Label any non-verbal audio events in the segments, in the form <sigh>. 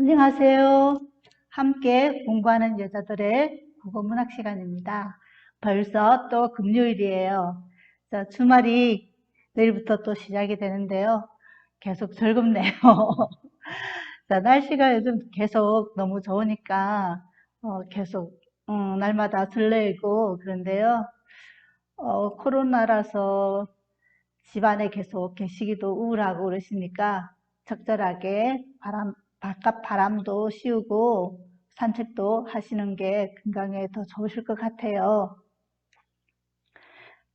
안녕하세요. 함께 공부하는 여자들의 국어문학 시간입니다. 벌써 또 금요일이에요. 자, 주말이 내일부터 또 시작이 되는데요. 계속 즐겁네요. <laughs> 자, 날씨가 요즘 계속 너무 좋으니까 어, 계속 음, 날마다 설레고 그런데요. 어, 코로나라서 집안에 계속 계시기도 우울하고 그러시니까 적절하게 바람, 바깥 바람도 씌우고 산책도 하시는 게 건강에 더 좋으실 것 같아요.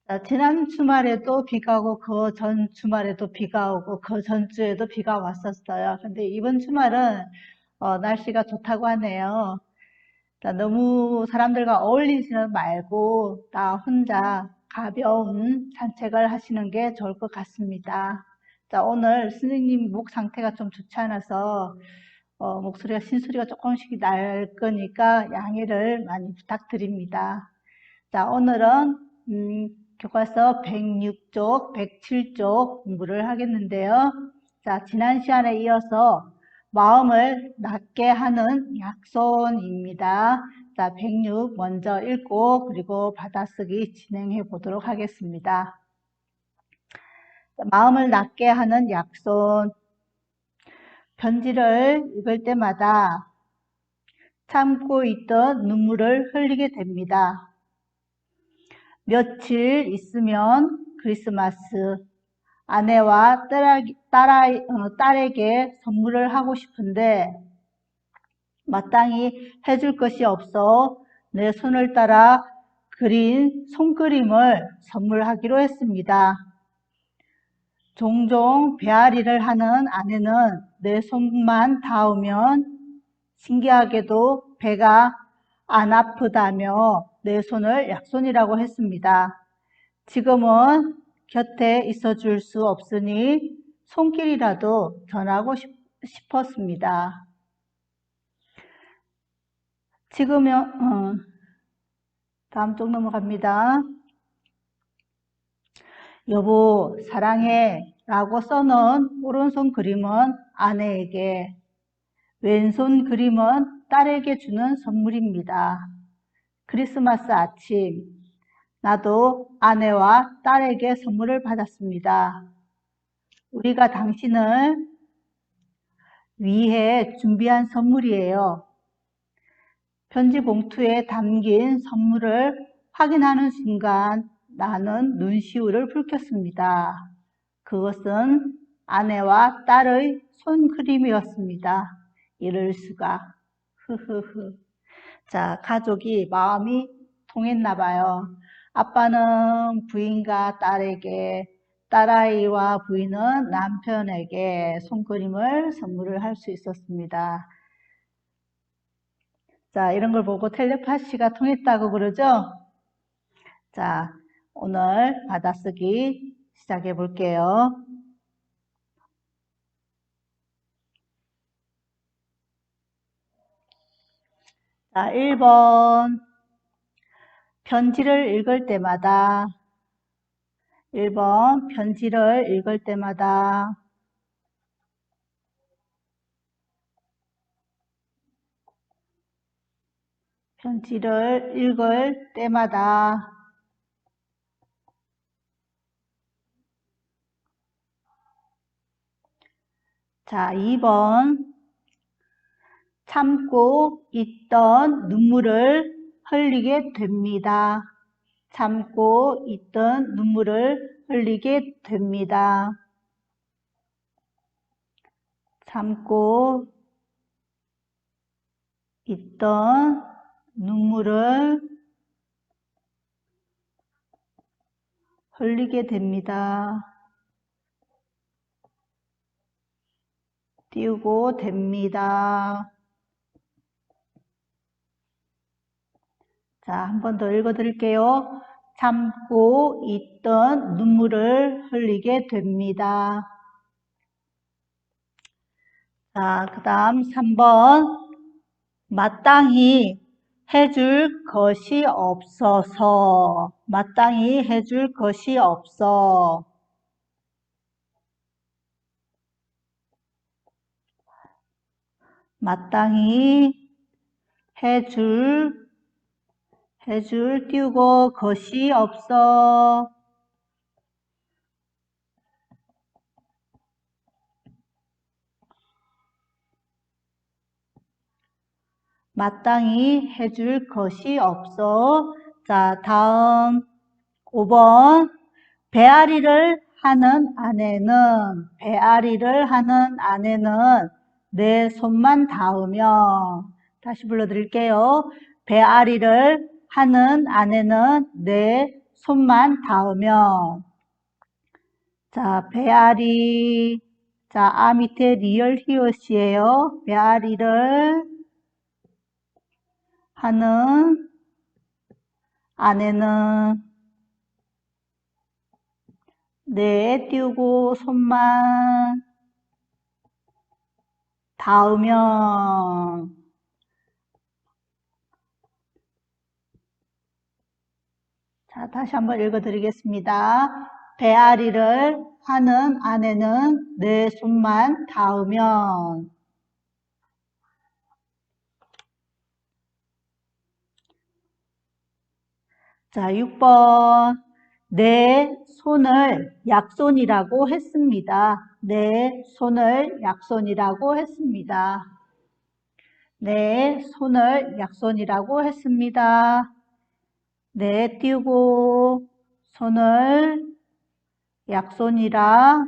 자, 지난 주말에도 비가 오고 그 전 주말에도 비가 오고 그 전주에도 비가 왔었어요. 근데 이번 주말은 어, 날씨가 좋다고 하네요. 자, 너무 사람들과 어울리지는 말고 나 혼자 가벼운 산책을 하시는 게 좋을 것 같습니다. 자, 오늘 선생님 목 상태가 좀 좋지 않아서 어, 목소리가 신소리가 조금씩 날 거니까 양해를 많이 부탁드립니다. 자, 오늘은 음, 교과서 106쪽, 107쪽 공부를 하겠는데요. 자, 지난 시간에 이어서 마음을 낮게 하는 약손입니다. 자, 106 먼저 읽고 그리고 받아쓰기 진행해 보도록 하겠습니다. 마음을 낮게 하는 약손. 편지를 읽을 때마다 참고 있던 눈물을 흘리게 됩니다. 며칠 있으면 크리스마스, 아내와 딸아, 어, 딸에게 선물을 하고 싶은데 마땅히 해줄 것이 없어 내 손을 따라 그린 손그림을 선물하기로 했습니다. 종종 배앓이를 하는 아내는 내 손만 닿으면 신기하게도 배가 안 아프다며 내 손을 약손이라고 했습니다. 지금은 곁에 있어 줄 수 없으니 손길이라도 전하고 싶, 싶었습니다. 지금은 어, 다음 쪽 넘어갑니다. 여보 사랑해 라고 써놓은 오른손 그림은 아내에게 왼손 그림은 딸에게 주는 선물입니다. 크리스마스 아침 나도 아내와 딸에게 선물을 받았습니다. 우리가 당신을 위해 준비한 선물이에요. 편지 봉투에 담긴 선물을 확인하는 순간 나는 눈시울을 붉혔습니다. 그것은 아내와 딸의 손그림이었습니다. 이럴 수가. 흐흐흐. 자, 가족이 마음이 통했나 봐요. 아빠는 부인과 딸에게, 딸아이와 부인은 남편에게 손그림을 선물을 할 수 있었습니다. 자, 이런 걸 보고 텔레파시가 통했다고 그러죠? 자, 오늘 받아쓰기 시작해 볼게요. 자, 1번. 편지를 읽을 때마다 1번. 편지를 읽을 때마다 편지를 읽을 때마다 자, 2번 참고 있던 눈물을 흘리게 됩니다. 참고 있던 눈물을 흘리게 됩니다. 참고 있던 눈물을 흘리게 됩니다. 띄우고 됩니다. 자, 한 번 더 읽어 드릴게요. 참고 있던 눈물을 흘리게 됩니다. 자, 그 다음 3번. 마땅히 해줄 것이 없어서 마땅히 해줄 것이 없어 마땅히 해줄, 해줄 띄우고 것이 없어. 마땅히 해줄 것이 없어. 자, 다음 5번. 배앓이를 하는 아내는, 배앓이를 하는 아내는 내 손만 닿으며, 다시 불러드릴게요. 배앓이를 하는 아내는 내 손만 닿으며, 자, 배앓이, 자, 아 밑에 리얼 히읗이에요. 배앓이를 하는 아내는 내 띄우고 손만 닿으면 자, 다시 한번 읽어드리겠습니다. 배앓이를 하는 아내는 내 손만 닿으면 자, 6번. 내 손을 약손이라고 했습니다. 내 손을 약손이라고 했습니다. 내 손을 약손이라고 했습니다. 내 띄우고 손을 약손이라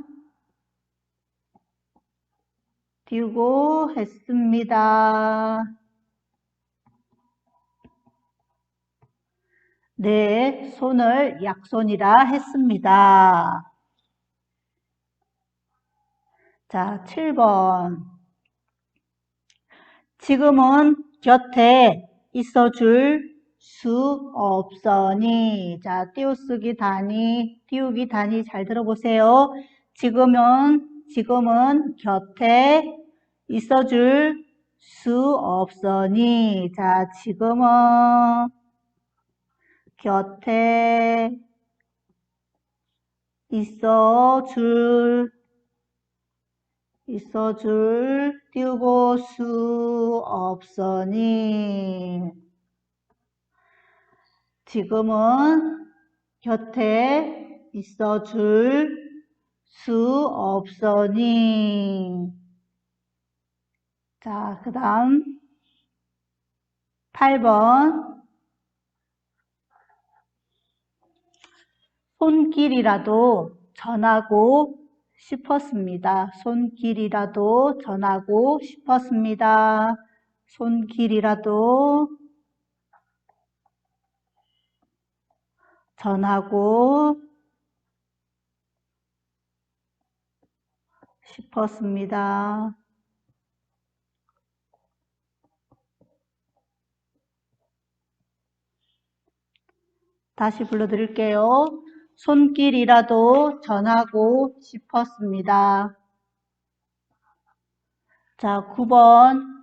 띄우고 했습니다. 내 손을 약손이라 했습니다. 자, 7번. 지금은 곁에 있어 줄 수 없으니. 자, 띄우쓰기 단위, 띄우기 단위 잘 들어보세요. 지금은, 지금은 곁에 있어 줄 수 없으니. 자, 지금은 곁에 있어 줄, 있어 줄 띄우고 수 없으니. 지금은 곁에 있어 줄 수 없으니. 자, 그 다음 8번 손길이라도 전하고 싶었습니다. 손길이라도 전하고 싶었습니다. 손길이라도 전하고 싶었습니다. 다시 불러드릴게요. 손길이라도 전하고 싶었습니다. 자, 9번.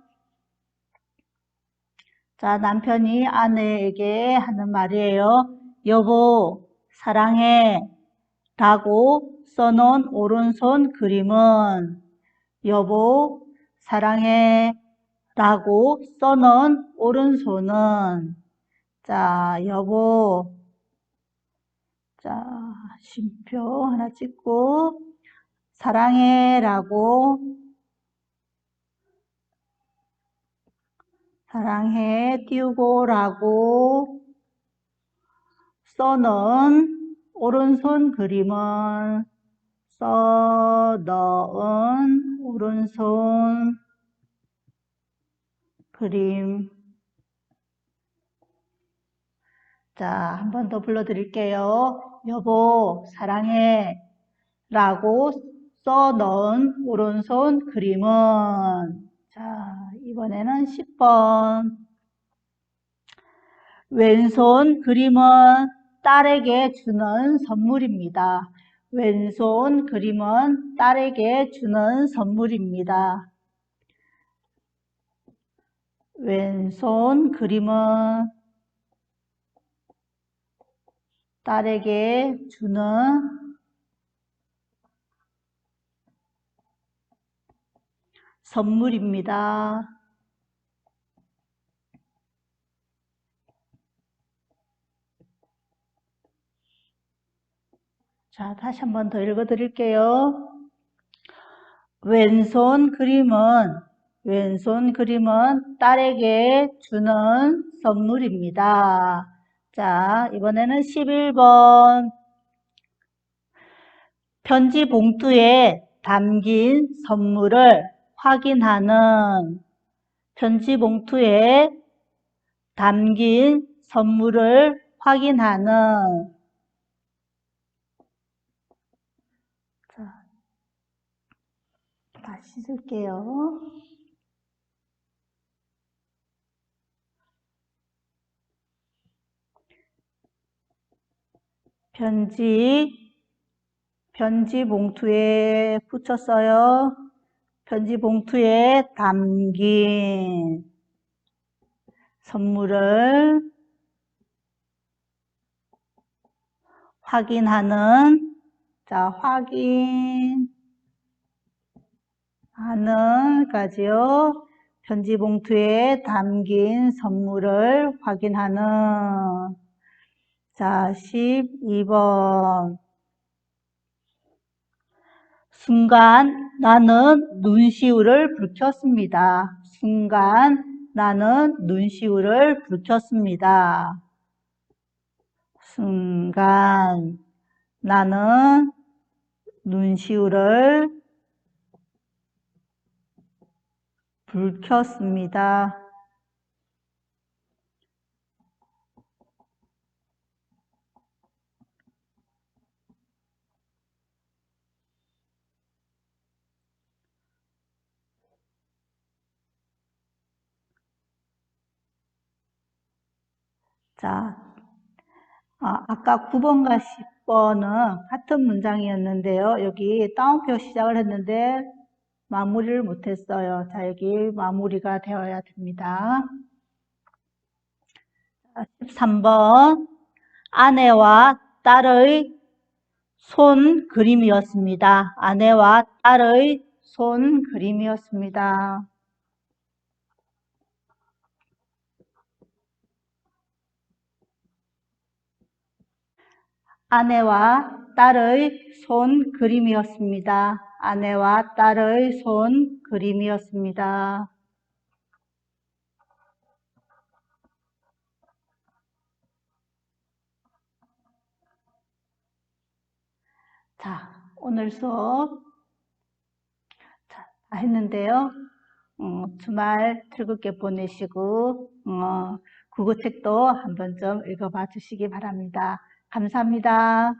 자, 남편이 아내에게 하는 말이에요. 여보, 사랑해. 라고 써놓은 오른손 그림은 여보, 사랑해. 라고 써놓은 오른손은 자, 여보, 자, 쉼표 하나 찍고 사랑해 라고 사랑해 띄우고 라고 써넣은 오른손 그림은 써넣은 오른손 그림 자, 한 번 더 불러드릴게요. 여보, 사랑해. 라고 써 넣은 오른손 그림은 자, 이번에는 10번. 왼손 그림은 딸에게 주는 선물입니다. 왼손 그림은 딸에게 주는 선물입니다. 왼손 그림은 딸에게 주는 선물입니다. 자, 다시 한 번 더 읽어 드릴게요. 왼손 그림은 왼손 그림은 딸에게 주는 선물입니다. 자, 이번에는 11번. 편지 봉투에 담긴 선물을 확인하는 편지 봉투에 담긴 선물을 확인하는 자, 다시 쓸게요. 편지, 편지 봉투에 붙였어요. 편지 봉투에 담긴 선물을 확인하는, 자, 확인하는 까지요. 편지 봉투에 담긴 선물을 확인하는. 자, 12번. 순간 나는 눈시울을 붉혔습니다. 순간 나는 눈시울을 붉혔습니다. 순간 나는 눈시울을 붉혔습니다. 자, 아, 아까 9번과 10번은 같은 문장이었는데요. 여기 따옴표 시작을 했는데 마무리를 못했어요. 자, 여기 마무리가 되어야 됩니다. 13번 아내와 딸의 손 그림이었습니다. 아내와 딸의 손 그림이었습니다. 아내와 딸의 손 그림이었습니다. 아내와 딸의 손 그림이었습니다. 자, 오늘 수업 자, 다 했는데요. 어, 주말 즐겁게 보내시고 어, 국어책도 한번 좀 읽어봐 주시기 바랍니다. 감사합니다.